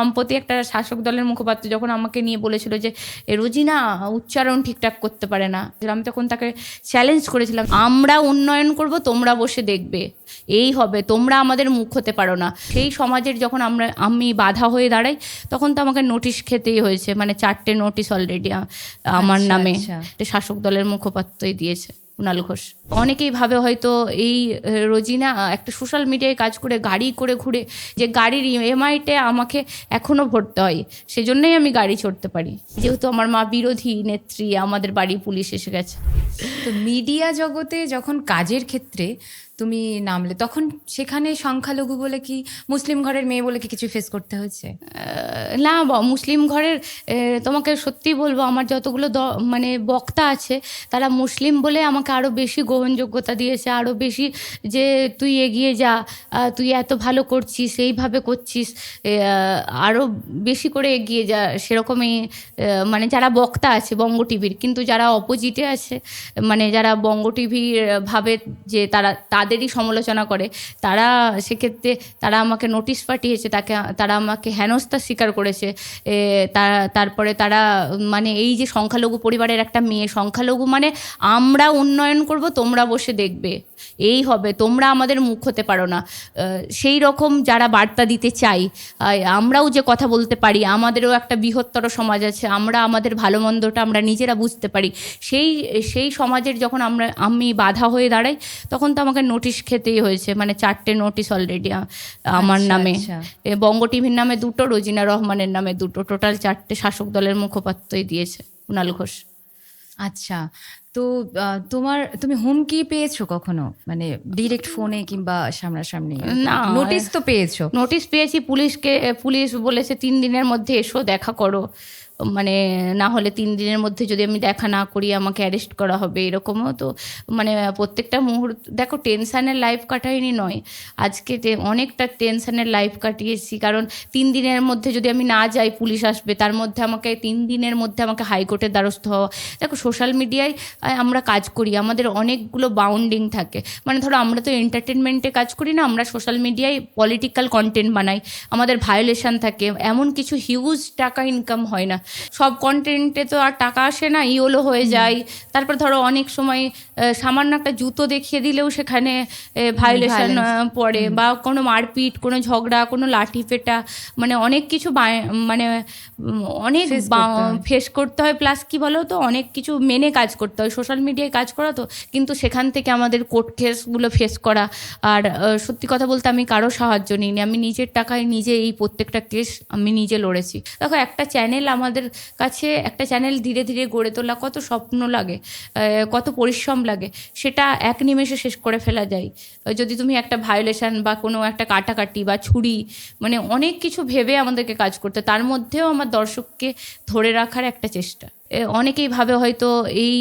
সম্প্রতি একটা শাসক দলের মুখপাত্র যখন আমাকে নিয়ে বলেছিল যে "এ রোজিনা উচ্চারণ ঠিকঠাক করতে পারে না। আমি তখন তাকে চ্যালেঞ্জ করেছিলাম আমরা উন্নয়ন করব তোমরা বসে দেখবে। এই হবে তোমরা আমাদের মুখ হতে পারো না। সেই সমাজের যখন আমরা আমি বাধা হয়ে দাঁড়াই তখন তো আমাকে নোটিশ খেতেই হয়েছে মানে চারটে নোটিশ অলরেডি আমার আচ্ছা, নামে আচ্ছা। শাসক দলের মুখপাত্রই দিয়েছে। কুণাল ঘোষ। অনেকেই ভাবে হয়তো এই রোজিনা একটা সোশ্যাল মিডিয়ায় কাজ করে, গাড়ি করে ঘুরে, যে গাড়ির এমআইটে আমাকে এখনও ভরতে হয়, সেজন্যই আমি গাড়ি চড়তে পারি। যেহেতু আমার মা বিরোধী নেত্রী, আমাদের বাড়ি পুলিশ এসে গেছে। তো মিডিয়া জগতে যখন কাজের ক্ষেত্রে তুমি নামলে। তখন সেখানে সংখ্যালঘু বলে কি, মুসলিম ঘরের মেয়ে বলে কি কিছু ফেস করতে হয়েছে? না মুসলিম ঘরের তোমাকে সত্যি বলব, আমার যতগুলো মানে বক্তা আছে, তারা মুসলিম বলে আমাকে আরও বেশি গ্রহণযোগ্যতা দিয়েছে আরও বেশি যে তুই এগিয়ে যা তুই এত ভালো করছিস, এইভাবে করছিস আরও বেশি করে এগিয়ে যা, সেরকমই মানে যারা বক্তা আছে বঙ্গ টিভির, কিন্তু যারা অপোজিটে আছে মানে যারা বঙ্গ টিভির ভাবে যে তারা তাদেরই সমালোচনা করে। তারা সেক্ষেত্রে তারা আমাকে নোটিশ পাঠিয়েছে, তাকে, তারা আমাকে হেনস্থা স্বীকার করেছে। তারপরে তারা মানে এই যে সংখ্যালঘু পরিবারের একটা মেয়ে, সংখ্যালঘু মানে আমরা উন্নয়ন করব, তোমরা বসে দেখবে। এই হবে তোমরা আমাদের মুখ হতে পারো না। সেই রকম যারা বার্তা দিতে চাই আমরাও যে কথা বলতে পারি আমাদেরও একটা বৃহত্তর সমাজ আছে আমরা আমাদের ভালো মন্দটা আমরা নিজেরা বুঝতে পারি। সেই সেই সমাজের যখন আমরা আমি বাধা হয়ে দাঁড়াই তখন তো আমাকে নোটিশ খেতেই হয়েছে মানে চারটে নোটিশ অলরেডি আমার আচ্ছা, নামে। আচ্ছা। বঙ্গ টিভির নামে দুটো রোজিনা রহমানের নামে দুটো টোটাল চারটে শাসক দলের মুখপাত্রই দিয়েছে কুণাল ঘোষ। আচ্ছা তো তোমার তুমি হুমকি পেয়েছ কখনো? মানে ডিরেক্ট ফোনে কিংবা সামনাসামনি? না। নোটিস তো পেয়েছ? নোটিশ পেয়েছি পুলিশকে পুলিশ বলেছে তিন দিনের মধ্যে এসো দেখা করো। মানে না হলে তিন দিনের মধ্যে যদি আমি দেখা না করি আমাকে অ্যারেস্ট করা হবে এরকমও তো। মানে প্রত্যেকটা মুহূর্ত দেখো টেনশানের লাইফ কাটাইনি নয়। আজকে অনেকটা টেনশানের লাইফ কাটিয়েছি কারণ তিন দিনের মধ্যে যদি আমি না যাই পুলিশ আসবে তার মধ্যে আমাকে তিন দিনের মধ্যে আমাকে হাইকোর্টের দ্বারস্থ হওয়া। দেখো সোশ্যাল মিডিয়ায় আমরা কাজ করি আমাদের অনেকগুলো বাউন্ডিং থাকে। মানে ধরো আমরা তো এন্টারটেনমেন্টে কাজ করি না আমরা সোশ্যাল মিডিয়ায় পলিটিক্যাল কন্টেন্ট বানাই আমাদের ভায়োলেশন থাকে এমন কিছু হিউজ টাকা ইনকাম হয় না। সব কন্টেন্টে তো আর টাকা আসে না ইওলো হয়ে যায় তারপর ধরো অনেক সময় সামান্য একটা জুতো দেখিয়ে দিলেও সেখানে ভায়োলেশন পড়ে বা কোনো মারপিট কোনো ঝগড়া কোনো লাঠি পেটা মানে অনেক কিছু মানে অনেক। ফেস করতে হয়। প্লাস কি বলো তো অনেক কিছু মেনে কাজ করতে হয়। সোশ্যাল মিডিয়ায় কাজ করা তো, কিন্তু সেখান থেকে আমাদের কোর্ট কেসগুলো ফেস করা। আর সত্যি কথা বলতে আমি কারও সাহায্য নিইনি। আমি নিজের টাকায় নিজে এই প্রত্যেকটা কেস আমি নিজে লড়েছি। দেখো, একটা চ্যানেল আমাদের কাছে, একটা চ্যানেল ধীরে ধীরে গড়ে তোলা কত স্বপ্ন লাগে কত পরিশ্রম লাগে, সেটা এক নিমেষে শেষ করে ফেলা যায়। যদি তুমি একটা ভায়োলেশন বা কোনো একটা কাটাকাটি বা ছুরি মানে অনেক কিছু ভেবে আমাদেরকে কাজ করতে, তার মধ্যেও আমার দর্শককে ধরে রাখার একটা চেষ্টা। অনেকেই ভাবে হয়তো এই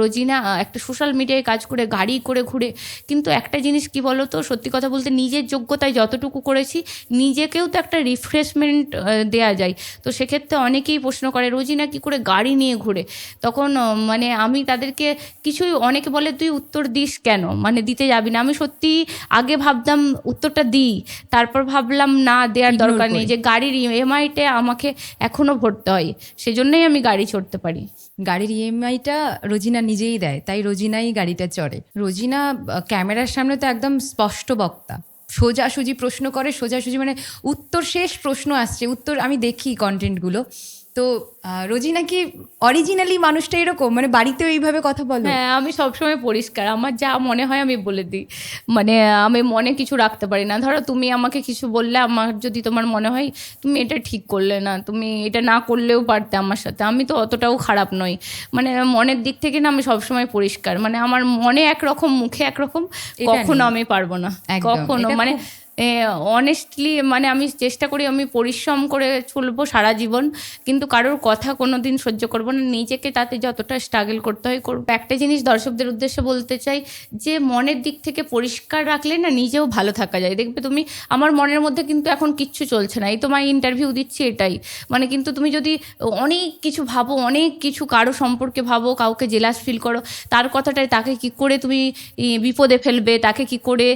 রোজিনা একটা সোশ্যাল মিডিয়ায় কাজ করে গাড়ি করে ঘুরে। কিন্তু একটা জিনিস কি বলো তো সত্যি কথা বলতে নিজের যোগ্যতায় যতটুকু করেছি নিজেকেও তো একটা রিফ্রেশমেন্ট দেয়া যায়। তো সেক্ষেত্রে অনেকেই প্রশ্ন করে রোজিনা কি করে গাড়ি নিয়ে ঘুরে? তখন মানে আমি তাদেরকে কিছুই অনেকে বলে তুই উত্তর দিস কেন? মানে দিতে যাবি না। আমি সত্যি আগে ভাবতাম উত্তরটা দিই। তারপর ভাবলাম না দেওয়ার দরকার নেই যে গাড়ির এমআইটে আমাকে এখনও ভরতে হয়। সেজন্যই আমি গাড়ি চড়তে পারি। গাড়ির ইএমআইটা রোজিনা নিজেই দেয়, তাই রোজিনাই গাড়িটা চড়ে। রোজিনা ক্যামেরার সামনে তো একদম স্পষ্ট বক্তা। সোজাসুজি প্রশ্ন করে, সোজাসুজি মানে উত্তর শেষ প্রশ্ন আসছে, উত্তর আমি দেখি কন্টেন্টগুলো তো আহ, রোজিনা কি অরিজিনালি মানুষটা এরকম? মানে বাড়িতেও এইভাবে কথা বলো। হ্যাঁ আমি সবসময় পরিষ্কার। আমার যা মনে হয় আমি বলে দিই। মানে আমি মনে কিছু রাখতে পারি না। ধরো তুমি আমাকে কিছু বললে আমার যদি তোমার মনে হয় তুমি এটা ঠিক করলে না তুমি এটা না করলেও পারতে আমার সাথে। আমি তো অতটাও খারাপ নই। মানে মনের দিক থেকে না আমি সবসময় পরিষ্কার। মানে আমার মনে একরকম মুখে একরকম কখনো আমি পারব না। কখনো মানে অনেস্টলি মানে আমি চেষ্টা করি, আমি পরিশ্রম করে চলবো সারা জীবন, কিন্তু কারোর কথা কোনো দিন সহ্য করব না। নিজেকে তাতে যতটা স্ট্রাগল করতে হয় করব। একটা জিনিস দর্শকদের উদ্দেশ্যে বলতে চাই, যে মনের দিক থেকে পরিষ্কার রাখলে না নিজেও ভালো থাকা যায়। দেখবে তুমি, আমার মনের মধ্যে কিন্তু এখন কিচ্ছু চলছে না। এই তোমায় ইন্টারভিউ দিচ্ছি এটাই। মানে কিন্তু তুমি যদি অনেক কিছু ভাবো, অনেক কিছু কারও সম্পর্কে ভাবো, কাউকে জেলাস ফিল করো, তার কথাটাই তাকে কি করে তুমি বিপদে ফেলবে, তাকে কি করে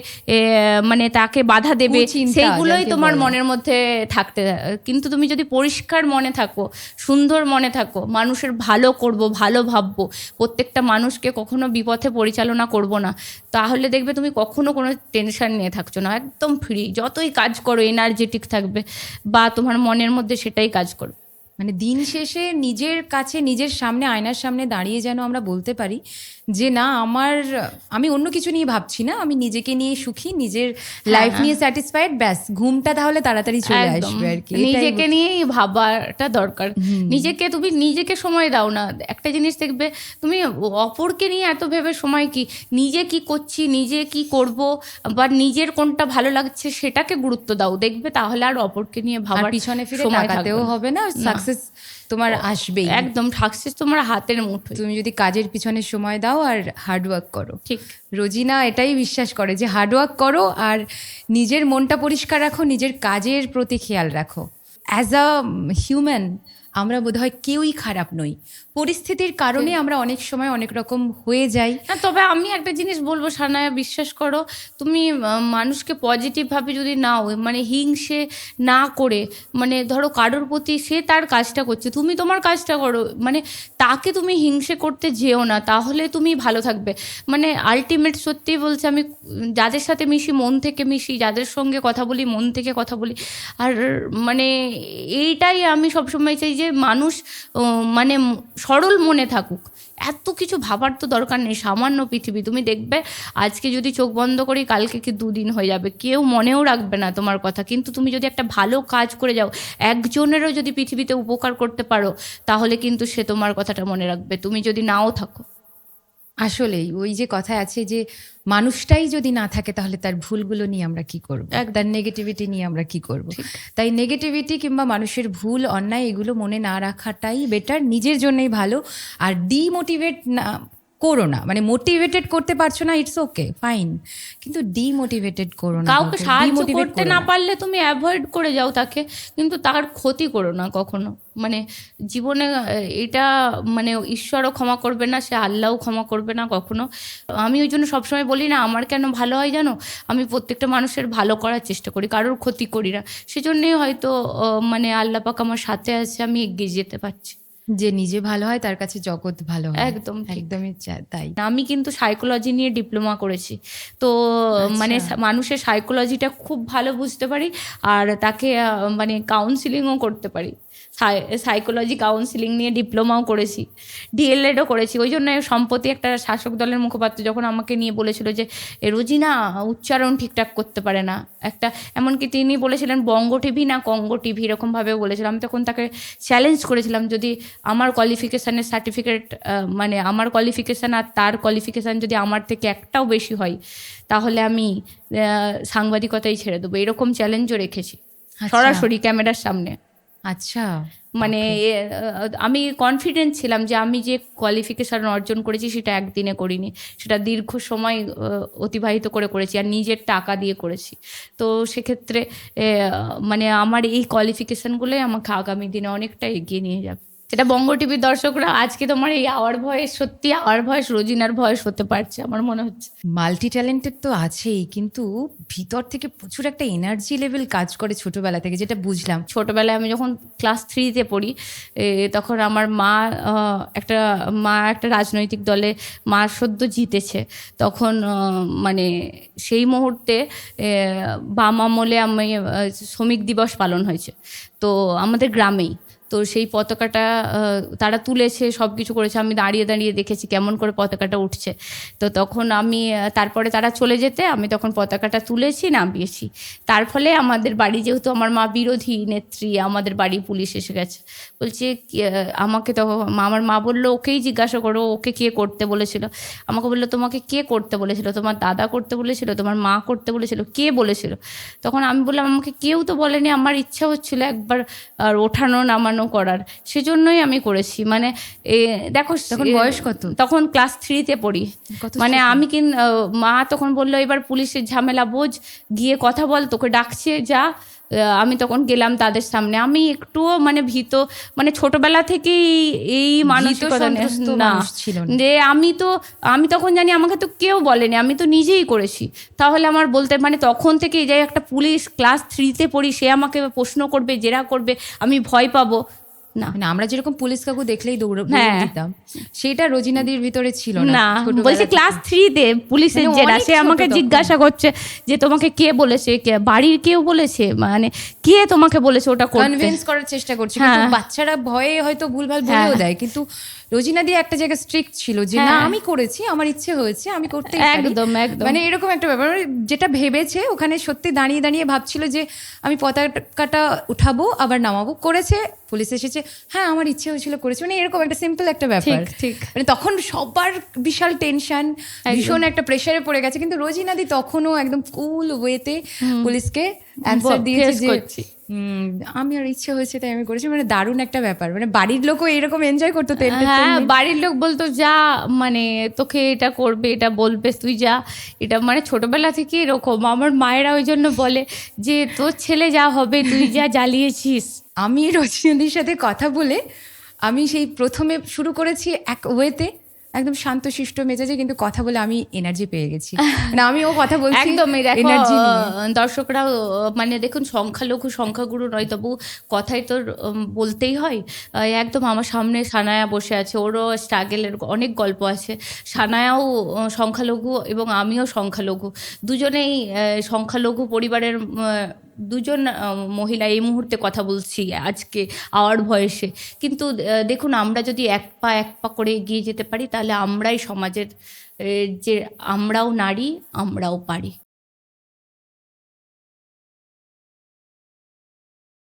মানে তাকে বাধা দেবে সেইগুলোই তোমার মনের মধ্যে থাকতে কিন্তু তুমি যদি পরিষ্কার মনে থাকো সুন্দর মনে থাকো মানুষের ভালো করব ভালো ভাববো প্রত্যেকটা মানুষকে কখনো বিপথে পরিচালনা করব না তাহলে দেখবে তুমি কখনো কোনো টেনশন নিয়ে থাকছো না একদম ফ্রি যতই কাজ করো এনার্জেটিক থাকবে বা তোমার মনের মধ্যে সেটাই কাজ করবে। মানে দিন শেষে নিজের কাছে নিজের সামনে আয়নার সামনে দাঁড়িয়ে যেন আমরা বলতে পারি যে না আমার আমি অন্য কিছু নিয়ে ভাবছি না আমি নিজেকে নিয়ে সুখী নিজের লাইফ নিয়ে স্যাটিসফাইড ব্যাস ঘুমটা তাহলে তাড়াতাড়ি চলে হ্যাঁ। আসবে আর কি নিজেকে নিয়েই ভাবাটা দরকার। নিজেকে তুমি নিজেকে সময় দাও না। একটা জিনিস দেখবে তুমি অপরকে নিয়ে এত ভেবে সময় কি? নিজে কি করছি নিজে কি করব বা নিজের কোনটা ভালো লাগছে সেটাকে গুরুত্ব দাও। দেখবে তাহলে আর অপরকে নিয়ে ভাবার পিছনে ফিরে সময় তাকাতেও হবে না। সাকসেস তোমার আসবেই। একদম সাকসেস তোমার হাতের মুঠো তুমি যদি কাজের পিছনে সময় দাও আর হার্ডওয়ার্ক করো। ঠিক। রোজিনা এটাই বিশ্বাস করে যে হার্ডওয়ার্ক করো আর নিজের মনটা পরিষ্কার রাখো নিজের কাজের প্রতি খেয়াল রাখো। অ্যাজ আ হিউম্যান আমরা বোধহয় কেউই খারাপ নই। পরিস্থিতির কারণে আমরা অনেক সময় অনেক রকম হয়ে যাই। না তবে আমি একটা জিনিস বলব সানায়া বিশ্বাস করো তুমি মানুষকে পজিটিভভাবে যদি নাও মানে হিংসে না করে মানে ধরো কারোর প্রতি সে তার কাজটা করছে তুমি তোমার কাজটা করো মানে তাকে তুমি হিংসে করতে যেও না তাহলে তুমি ভালো থাকবে। মানে আলটিমেট সত্যি বলছে আমি যাদের সাথে মিশি মন থেকে মিশি যাদের সঙ্গে কথা বলি মন থেকে কথা বলি আর মানে এইটাই আমি সবসময় চাই যে মানুষ মানে সরল মনে থাকুক। এত কিছু ভাবার তো দরকার নেই, সামান্য পৃথিবী। তুমি দেখবে, আজকে যদি চোখ বন্ধ করি, কালকে কি দুদিন হয়ে যাবে? কেউ মনেও রাখবে না তোমার কথা। কিন্তু তুমি যদি একটা ভালো কাজ করে যাও, একজনেরও যদি পৃথিবীতে উপকার করতে পারো, তাহলে কিন্তু সে তোমার কথাটা মনে রাখবে। তুমি যদি নাও থাকো। আসলেই ওই যে কথা আছে যে মানুষটাই যদি না থাকে তাহলে তার ভুলগুলো নিয়ে আমরা কি করব? তার নেগেটিভিটি নিয়ে আমরা কি করব? তাই নেগেটিভিটি কিংবা মানুষের ভুল অন্যায় এগুলো মনে না রাখাটাই বেটার নিজের জন্যই ভালো। আর ডিমোটিভেট না করো না। মানে মোটিভেটেড করতে পারছ না ইটস ওকে ফাইন কিন্তু ডিমোটিভেটেড করো না কাউকে সাহায্য করতে না পারলে তুমি অ্যাভয়েড করে যাও তাকে কিন্তু তার ক্ষতি করো না কখনো। মানে জীবনে এটা মানে ঈশ্বরও ক্ষমা করবে না সে আল্লাহও ক্ষমা করবে না কখনো। আমি ওই জন্য সবসময় বলি না আমার কেন ভালো হয় জানো? আমি প্রত্যেকটা মানুষের ভালো করার চেষ্টা করি কারোর ক্ষতি করি না। সেজন্যই হয়তো মানে আল্লাহ পাক আমার সাথে আছে আমি এগিয়ে যেতে পারছি। যে নিজে ভালো হয় তার কাছে জগৎ ভালো হয়। একদম একদমই তাই। আমি কিন্তু সাইকোলজি নিয়ে ডিপ্লোমা করেছি। তো মানে মানুষের সাইকোলজিটা খুব ভালো বুঝতে পারি আর তাকে মানে কাউন্সিলিংও করতে পারি। সাইকোলজি কাউন্সিলিং নিয়ে ডিপ্লোমাও করেছি। ডিএলএডও করেছি। ওই জন্য সম্প্রতি একটা শাসক দলের মুখপাত্র যখন আমাকে নিয়ে বলেছিল যে "এ রোজিনা উচ্চারণ ঠিকঠাক করতে পারে না। একটা এমনকি তিনি বলেছিলেন বঙ্গ টিভি না কঙ্গ টিভি এরকমভাবে বলেছিলাম আমি তখন তাকে চ্যালেঞ্জ করেছিলাম যদি আমার কোয়ালিফিকেশানের সার্টিফিকেট মানে আমার কোয়ালিফিকেশান আর তার কোয়ালিফিকেশান যদি আমার থেকে একটাও বেশি হয় তাহলে আমি সাংবাদিকতাই ছেড়ে দেবো। এরকম চ্যালেঞ্জও রেখেছি। সরাসরি ক্যামেরার সামনে। আচ্ছা। মানে আমি কনফিডেন্ট ছিলাম যে আমি যে কোয়ালিফিকেশান অর্জন করেছি সেটা একদিনে করিনি। সেটা দীর্ঘ সময় অতিবাহিত করে করেছি আর নিজের টাকা দিয়ে করেছি। তো সেক্ষেত্রে মানে আমার এই কোয়ালিফিকেশানগুলোই আমাকে আগামী দিনে অনেকটা এগিয়ে নিয়ে যাবে। সেটা বঙ্গ টিভির দর্শকরা আজকে তোমার এই আওয়ার ভয়েস সত্যি আওয়ার ভয়েস রোজিনার ভয়েস হতে পারছে আমার মনে হচ্ছে। মাল্টি ট্যালেন্টেড তো আছেই কিন্তু ভিতর থেকে প্রচুর একটা এনার্জি লেভেল কাজ করে ছোটবেলা থেকে যেটা বুঝলাম। ছোটবেলায় আমি যখন ক্লাস থ্রিতে পড়ি তখন আমার মা একটা মা একটা রাজনৈতিক দলে মা সদ্য জিতেছে। তখন মানে সেই মুহূর্তে বাম আমলে আমি শ্রমিক দিবস পালন হয়েছে। তো আমাদের গ্রামেই তো সেই পতাকাটা তারা তুলেছে সব কিছু করেছে। আমি দাঁড়িয়ে দাঁড়িয়ে দেখেছি কেমন করে পতাকাটা উঠছে। তো তখন আমি, তারপরে তারা চলে যেতে আমি তখন পতাকাটা তুলেছি, নামিয়েছি। তার ফলে আমাদের বাড়ি যেহেতু আমার মা বিরোধী নেত্রী, আমাদের বাড়ি পুলিশ এসে গেছে। বলছে আমাকে তখন আমার মা বলল, ওকেই জিজ্ঞাসা করো, ওকে কে করতে বলেছিল? আমাকে বলল, তোমাকে কে করতে বলেছিল? তোমার দাদা করতে বলেছিল? তোমার মা করতে বলেছিল? কে বলেছিল? তখন আমি বললাম, আমাকে কেউ তো বলেনি। আমার ইচ্ছা হচ্ছিল একবার ওঠানো, নামানো করার। সেজন্যই আমি করেছি। মানে দেখো তখন বয়স কত? তখন ক্লাস থ্রিতে পড়ি। মানে আমি কিন মা তখন বলল এবার পুলিশের ঝামেলা বোঝ গিয়ে কথা বল তোকে ডাকছে যা। আমি তখন গেলাম তাদের সামনে। আমি একটুও মানে ভীত মানে ছোটবেলা থেকেই এই মানসিকতা না। যে আমি তো আমি তখন জানি আমাকে তো কেউ বলেনি আমি তো নিজেই করেছি। তাহলে আমার বলতে মানে তখন থেকে যাই একটা পুলিশ ক্লাস থ্রিতে পড়ি সে আমাকে প্রশ্ন করবে জেরা করবে আমি ভয় পাবো। না মানে আমরা যেরকম পুলিশ কাকু দেখলেই দৌড় হ্যাঁ। দিতাম সেটা রোজিনাদির ভিতরে ছিল না বলছি। ক্লাস থ্রিতে পুলিশের মানে জেরা অনেক সে আমাকে জিজ্ঞাসা করছে যে তোমাকে কে বলেছে কে বাড়ির কেউ বলেছে মানে কে তোমাকে বলেছে ওটা কনভিন্স করার চেষ্টা করছি কিন্তু হ্যাঁ। বাচ্চারা ভয়ে হয়তো ভুলভাল বলেও হ্যাঁ। দেয় কিন্তু রোজিনা দিয়ে একটা জায়গায় স্ট্রিক্ট ছিল যে না। আমি করেছি আমার ইচ্ছে হয়েছে আমি করতে একদম, একদম। মানে এরকম একটা ব্যাপার মানে যেটা ভেবেছে ওখানে সত্যি দাঁড়িয়ে দাঁড়িয়ে ভাবছিল যে আমি পতাকাটা উঠাবো আবার নামাবো করেছে পুলিশ এসেছে হ্যাঁ আমার ইচ্ছে হয়েছিল করেছে। মানে এরকম একটা সিম্পল একটা ব্যাপার। ঠিক। মানে তখন সবার বিশাল টেনশন ভীষণ একটা প্রেশারে পড়ে গেছে। কিন্তু রোজিনাদি তখনও একদম কুল ওয়েতে পুলিশকে অ্যান্সার দিয়েছে যে আমি আর ইচ্ছে হয়েছে তাই আমি করেছি। মানে দারুণ একটা ব্যাপার। মানে বাড়ির লোকও এরকম এনজয় করতো হ্যাঁ বাড়ির লোক বলতো যা মানে তোকে এটা করবে এটা বলবে তুই যা। এটা মানে ছোটবেলা থেকে এরকম। আমার মায়েরা ওই জন্য বলে যে তোর ছেলে যা হবে তুই যা জ্বালিয়েছিস। আমি রজনীদির সাথে কথা বলে আমি সেই প্রথমে শুরু করেছি এক ওয়েতে একদম শান্তশিষ্ট মেজাজে কিন্তু কথা বলে আমি এনার্জি পেয়ে গেছি। মানে আমিও কথা বলছি একদম এনার্জি দর্শকরা মানে দেখুন সংখ্যালঘু সংখ্যাগুরু নয় তবু কথাই তো বলতেই হয়। একদম আমার সামনে সানায়া বসে আছে ওরও স্ট্রাগেলের অনেক গল্প আছে। সানায়াও সংখ্যালঘু এবং আমিও সংখ্যালঘু। দুজনেই সংখ্যালঘু পরিবারের দুজন মহিলা এই মুহূর্তে কথা বলছি আজকে আওয়ার বয়সে কিন্তু দেখুন, আমরা যদি এক পা এক পা করে এগিয়ে যেতে পারি, তাহলে আমরাই সমাজের যে আমরাও নারী, আমরাও পারি।